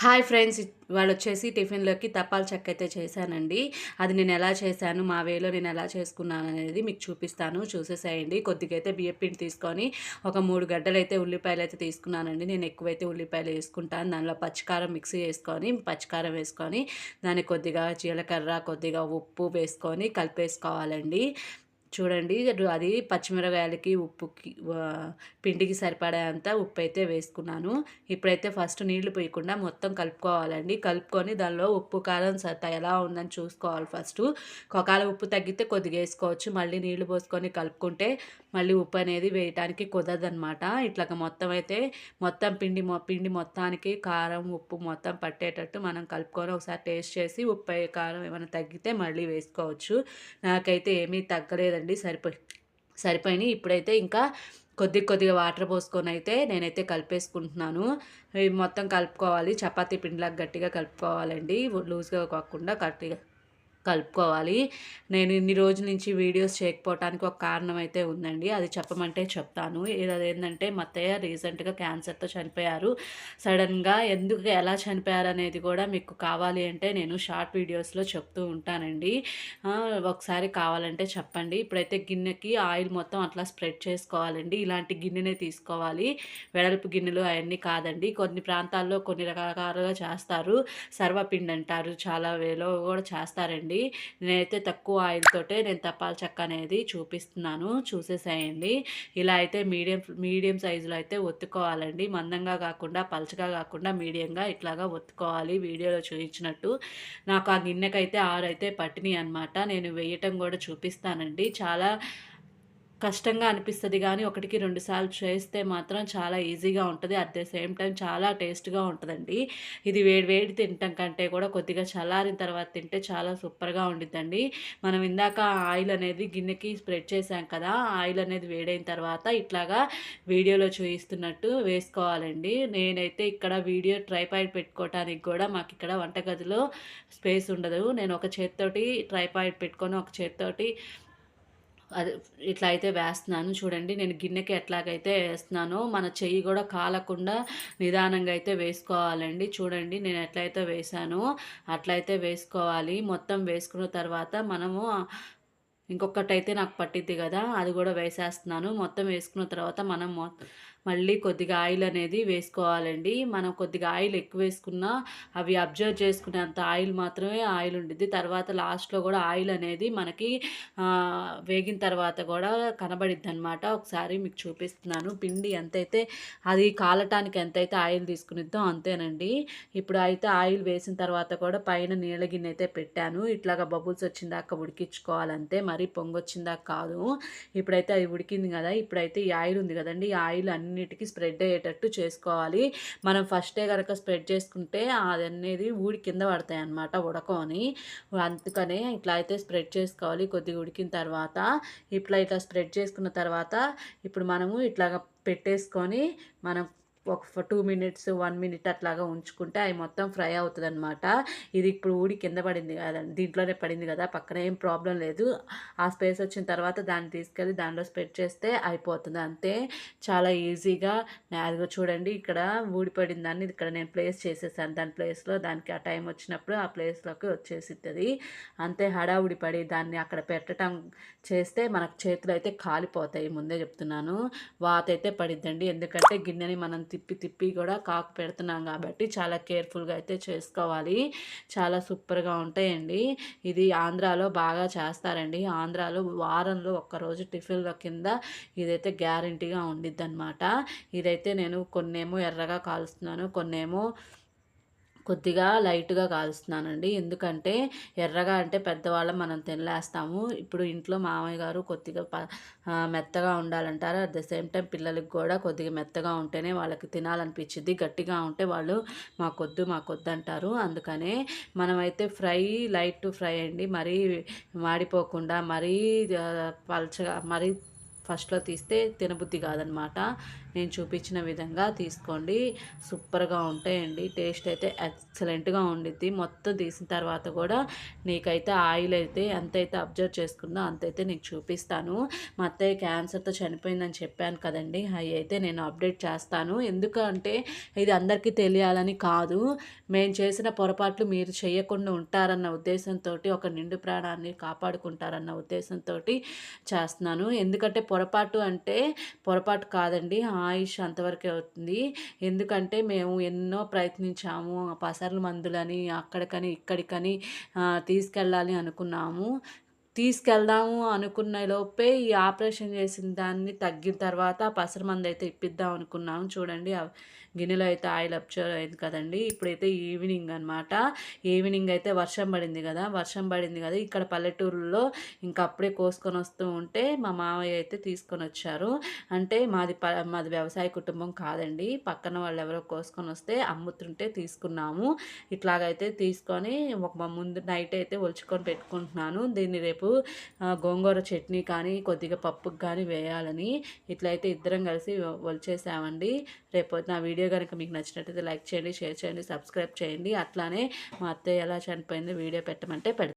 Hi friends వాళ్ళు వచ్చేసి టిఫిన్లోకి తపాల చెక్క అయితే చేశానండి. అది నేను ఎలా చేశాను మా వేలో నేను ఎలా చేసుకున్నాను అనేది మీకు చూపిస్తాను. చూసేసేయండి. కొద్దిగా అయితే బియ్యం పిండి తీసుకొని ఒక మూడు గడ్డలు అయితే ఉల్లిపాయలు అయితే తీసుకున్నానండి. నేను ఎక్కువైతే ఉల్లిపాయలు వేసుకుంటాను. దానిలో పచ్చికారం మిక్సీ వేసుకొని పచ్చికారం వేసుకొని దాన్ని కొద్దిగా జీలకర్ర కొద్దిగా ఉప్పు వేసుకొని కలిపేసుకోవాలండి. చూడండి. అది పచ్చిమిరకాయలకి ఉప్పుకి పిండికి సరిపడేంత ఉప్పు అయితే వేసుకున్నాను. ఇప్పుడైతే ఫస్ట్ నీళ్ళు పోయకుండా మొత్తం కలుపుకోవాలండి. కలుపుకొని దానిలో ఉప్పు కారం సత ఎలా ఉందని చూసుకోవాలి ఫస్ట్. ఒకవేళ ఉప్పు తగ్గితే కొద్దిగా వేసుకోవచ్చు. మళ్ళీ నీళ్ళు పోసుకొని కలుపుకుంటే మళ్ళీ ఉప్పు అనేది వేయటానికి కుదరదనమాట ఇట్లాగ మొత్తం అయితే మొత్తం పిండి పిండి మొత్తానికి కారం ఉప్పు మొత్తం పట్టేటట్టు మనం కలుపుకొని ఒకసారి టేస్ట్ చేసి ఉప్పు కారం ఏమైనా తగ్గితే మళ్ళీ వేసుకోవచ్చు. నాకైతే ఏమీ తగ్గలేదండి. సరిపోయి సరిపోయినాయి. ఇప్పుడైతే ఇంకా కొద్ది కొద్దిగా వాటర్ పోసుకొని అయితే నేనైతే కలిపేసుకుంటున్నాను. మొత్తం కలుపుకోవాలి. చపాతీ పిండిలాగా గట్టిగా కలుపుకోవాలండి. లూజ్గా కాకుండా గట్టిగా కలుపుకోవాలి. నేను ఇన్ని రోజుల నుంచి వీడియోస్ చేయకపోవటానికి ఒక కారణం అయితే ఉందండి. అది చెప్పమంటే చెప్తాను. ఏంటంటే మత్తయ్య రీసెంట్గా క్యాన్సర్తో చనిపోయారు. సడన్గా ఎందుకు ఎలా చనిపోయారు అనేది కూడా మీకు కావాలి అంటే నేను షార్ట్ వీడియోస్లో చెప్తూ ఉంటానండి. ఒకసారి కావాలంటే చెప్పండి. ఇప్పుడైతే గిన్నెకి ఆయిల్ మొత్తం అట్లా స్ప్రెడ్ చేసుకోవాలండి. ఇలాంటి గిన్నెనే తీసుకోవాలి. వెడల్పు గిన్నెలు అవన్నీ కాదండి. కొన్ని ప్రాంతాల్లో కొన్ని రకాలుగా చేస్తారు. సర్వపిండి అంటారు. చాలా వేలో కూడా చేస్తారండి. చూడండి. నేనైతే తక్కువ ఆయిల్ తోటే నేను తపాల చెక్క అనేది చూపిస్తున్నాను. చూసేసేయండి. ఇలా అయితే మీడియం మీడియం సైజులో అయితే ఒత్తుకోవాలండి. మందంగా కాకుండా పలచగా కాకుండా మీడియంగా ఇట్లాగా ఒత్తుకోవాలి. వీడియోలో చూపించినట్టు. నాకు ఆ గిన్నెకైతే ఆరైతే పట్టినాయి అనమాట నేను వేయటం కూడా చూపిస్తానండి. చాలా కష్టంగా అనిపిస్తుంది కానీ ఒకటికి రెండు సార్లు చేస్తే మాత్రం చాలా ఈజీగా ఉంటుంది. అట్ ద సేమ్ టైం చాలా టేస్ట్గా ఉంటుందండి. ఇది వేడి వేడి తినటం కంటే కూడా కొద్దిగా చల్లారిన తర్వాత తింటే చాలా సూపర్గా ఉండిద్దండి. మనం ఇందాక ఆయిల్ అనేది గిన్నెకి స్ప్రెడ్ చేసాం కదా ఆయిల్ అనేది వేడైన తర్వాత ఇట్లాగా వీడియోలో చూపిస్తున్నట్టు వేసుకోవాలండి. నేనైతే ఇక్కడ వీడియో ట్రైపాయిడ్ పెట్టుకోవటానికి కూడా మాకు ఇక్కడ వంటగదిలో స్పేస్ ఉండదు. నేను ఒక చేత్తోటి ట్రైపాయిడ్ పెట్టుకొని ఒక చేత్తోటి అది ఇట్లా అయితే వేస్తున్నాను. చూడండి నేను గిన్నెకి ఎట్లాగైతే వేస్తున్నానో మన చెయ్యి కూడా కాలకుండా నిదానంగా అయితే వేసుకోవాలండి. చూడండి నేను ఎట్లయితే వేసానో అట్లయితే వేసుకోవాలి. మొత్తం వేసుకున్న తర్వాత మనము ఇంకొకటి అయితే నాకు పట్టిద్ది కదా అది కూడా వేసేస్తున్నాను. మొత్తం వేసుకున్న తర్వాత మనం మళ్ళీ కొద్దిగా ఆయిల్ అనేది వేసుకోవాలండి. మనం కొద్దిగా ఆయిల్ ఎక్కువ వేసుకున్నా అవి అబ్జర్వ్ చేసుకునేంత ఆయిల్ మాత్రమే ఆయిల్ ఉండిద్ది. తర్వాత లాస్ట్లో కూడా ఆయిల్ అనేది మనకి వేగిన తర్వాత కూడా కనబడిద్ది అనమాట ఒకసారి మీకు చూపిస్తున్నాను. పిండి ఎంతైతే అది కాలటానికి ఎంతైతే ఆయిల్ తీసుకునిద్దో అంతేనండి. ఇప్పుడు అయితే ఆయిల్ వేసిన తర్వాత కూడా పైన నీళ్ళ గిన్నె అయితే పెట్టాను. ఇట్లాగా బబుల్స్ వచ్చిందాక ఉడికించుకోవాలంతే. మరీ పొంగొచ్చిందాక కాదు. ఇప్పుడైతే అది ఉడికింది కదా ఇప్పుడైతే ఈ ఆయిల్ ఉంది కదండి. ఈ ఆయిల్ అన్ని అన్నిటికీ స్ప్రెడ్ అయ్యేటట్టు చేసుకోవాలి. మనం ఫస్టే కనుక స్ప్రెడ్ చేసుకుంటే అది అనేది ఊడి కింద పడతాయి అన్నమాట ఉడకని అందుకనే ఇట్లా అయితే స్ప్రెడ్ చేసుకోవాలి. కొద్దిగా ఉడికిన తర్వాత ఇట్లా ఇట్లా స్ప్రెడ్ చేసుకున్న తర్వాత ఇప్పుడు మనము ఇట్లాగా పెట్టేసుకొని మనం ఒక టూ మినిట్స్ వన్ మినిట్ అట్లాగా ఉంచుకుంటే అవి మొత్తం ఫ్రై అవుతుంది అనమాట ఇది ఇప్పుడు ఊడి కింద పడింది కదా దీంట్లోనే పడింది కదా పక్కన ఏం ప్రాబ్లం లేదు. ఆ స్పేస్ వచ్చిన తర్వాత దాన్ని తీసుకెళ్ళి దానిలో స్ప్రెడ్ చేస్తే అయిపోతుంది అంతే. చాలా ఈజీగా. నేరుగా చూడండి ఇక్కడ ఊడిపడిన దాన్ని ఇక్కడ నేను ప్లేస్ చేసేసాను. దాని ప్లేస్లో దానికి ఆ టైం వచ్చినప్పుడు ఆ ప్లేస్లోకి వచ్చేసిద్ది. అంతే హడావుడి పడి దాన్ని అక్కడ పెట్టడం చేస్తే మనకు చేతులు అయితే కాలిపోతాయి ముందే చెప్తున్నాను. వాత అయితే పడిద్దండి. ఎందుకంటే గిన్నెని మనం తిప్పి తిప్పి కూడా కాకు పెడుతున్నాం కాబట్టి చాలా కేర్ఫుల్గా అయితే చేసుకోవాలి. చాలా సూపర్గా ఉంటాయండి. ఇది ఆంధ్రాలో బాగా చేస్తారండి. ఆంధ్రాలో వారంలో ఒక్కరోజు టిఫిన్ల కింద ఇదైతే గ్యారంటీగా ఉండిద్ది అనమాట ఇదైతే నేను కొన్నేమో ఎర్రగా కాలుస్తున్నాను కొన్నేమో కొద్దిగా లైట్గా కాలుస్తున్నానండి. ఎందుకంటే ఎర్రగా అంటే పెద్దవాళ్ళం మనం తినలేస్తాము. ఇప్పుడు ఇంట్లో మామయ్య గారు కొద్దిగా మెత్తగా ఉండాలంటారు. అట్ ద సేమ్ టైం పిల్లలకి కూడా కొద్దిగా మెత్తగా ఉంటేనే వాళ్ళకి తినాలనిపించింది గట్టిగా ఉంటే వాళ్ళు మాకొద్దు మాకొద్దు అంటారు. అందుకనే మనమైతే ఫ్రై లైట్ ఫ్రై అండి. మరీ మాడిపోకుండా మరీ పలచగా మరీ ఫస్ట్లో తీస్తే తినబుద్ధి కాదనమాట. నేను చూపించిన విధంగా తీసుకోండి. సూపర్గా ఉంటాయండి. టేస్ట్ అయితే ఎక్సలెంట్గా ఉండిద్ది. మొత్తం తీసిన తర్వాత కూడా నీకైతే ఆయిల్ అయితే ఎంతైతే అబ్జర్వ్ చేసుకుందో అంతైతే నీకు చూపిస్తాను. మా అత్తయ్య క్యాన్సర్తో చనిపోయిందని చెప్పాను కదండి. అవి అయితే నేను అప్డేట్ చేస్తాను. ఎందుకంటే ఇది అందరికీ తెలియాలని కాదు. మేము చేసిన పొరపాట్లు మీరు చేయకుండా ఉంటారన్న ఉద్దేశంతో ఒక నిండు ప్రాణాన్ని కాపాడుకుంటారన్న ఉద్దేశంతో చేస్తున్నాను. ఎందుకంటే పొరపాటు అంటే పొరపాటు కాదండి. ఆయుష్ అంతవరకే అవుతుంది ఎందుకంటే మేము ఎన్నో ప్రయత్నించాము. పసర్ల మందులని అక్కడికని ఇక్కడికని తీసుకెళ్ళాలి అనుకున్నాము. తీసుకెళ్దాము అనుకున్న లోపే ఈ ఆపరేషన్ చేసిన దాన్ని తగ్గిన తర్వాత పసరు మందు అయితే ఇప్పిద్దాం అనుకున్నాము. చూడండి గిన్నెలో అయితే ఆయిల్ అప్చర్ అయింది కదండి. ఇప్పుడైతే ఈవినింగ్ అనమాట ఈవినింగ్ అయితే వర్షం పడింది కదా. వర్షం పడింది కదా. ఇక్కడ పల్లెటూరులో ఇంకా అప్పుడే కోసుకొని వస్తూ ఉంటే మా మామయ్య అయితే తీసుకొని వచ్చారు. అంటే మాది ప మాది వ్యవసాయ కుటుంబం కాదండి. పక్కన వాళ్ళు ఎవరో కోసుకొని వస్తే అమ్ముతుంటే తీసుకున్నాము. ఇట్లాగైతే తీసుకొని ఒక ముందు నైట్ అయితే ఒలుచుకొని పెట్టుకుంటున్నాను. దీన్ని రేపు గోంగూర చట్నీ కానీ కొద్దిగా పప్పుకి కానీ వేయాలని ఇట్లయితే ఇద్దరం కలిసి ఒలిచేసామండి. రేపు నా వీడియో వీడియో కనుక మీకు నచ్చినట్టయితే లైక్ చేయండి షేర్ చేయండి సబ్స్క్రైబ్ చేయండి. అట్లానే మా అత్తయ్య ఎలా చనిపోయింది వీడియో పెట్టమంటే పెడతాను